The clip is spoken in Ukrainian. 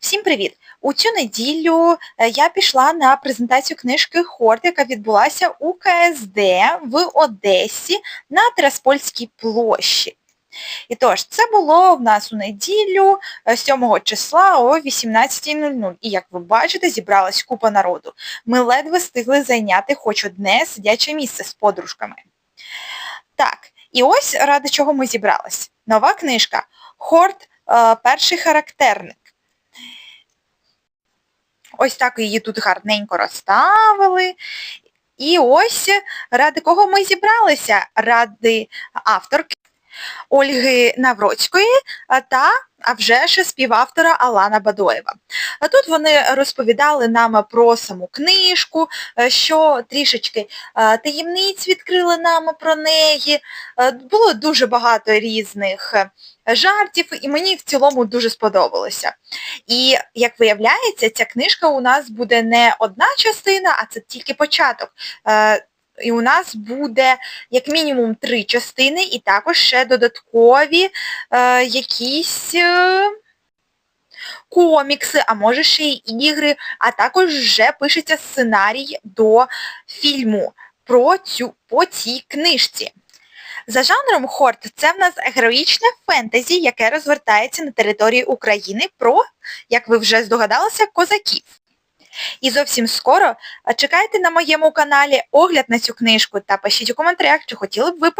Всім привіт! У цю неділю е, я пішла на презентацію книжки Хорт, яка відбулася у КСД в Одесі на Тираспольській площі. І тож, це було в нас у неділю е, 7 числа о 18.00. І як ви бачите, зібралась купа народу. Ми ледве встигли зайняти хоч одне сидяче місце з подружками. Так, і ось ради чого ми зібрались. Нова книжка Хорт е, перший характерник. Ось так її тут гарненько розставили. І ось ради кого ми зібралися? Ради авторки Ольги Навроцької та, а вже ж співавтора Алана Бадоєва. А тут вони розповідали нам про саму книжку, е, що трішечки е, таємниць відкрили нам про неї. Е, Було дуже багато різних жартів, і мені в цілому дуже сподобалося. І, як виявляється, ця книжка у нас буде не одна частина, а це тільки початок. І у нас буде як мінімум три частини, і також ще додаткові е, якісь е, комікси, а може ще й ігри, а також вже пишеться сценарій до фільму про цю, по цій книжці. За жанром Хорт це в нас героїчне фентезі, яке розвертається на території України про, як ви вже здогадалися, козаків. І зовсім скоро чекайте на моєму каналі огляд на цю книжку та пишіть у коментарях, чи хотіли б ви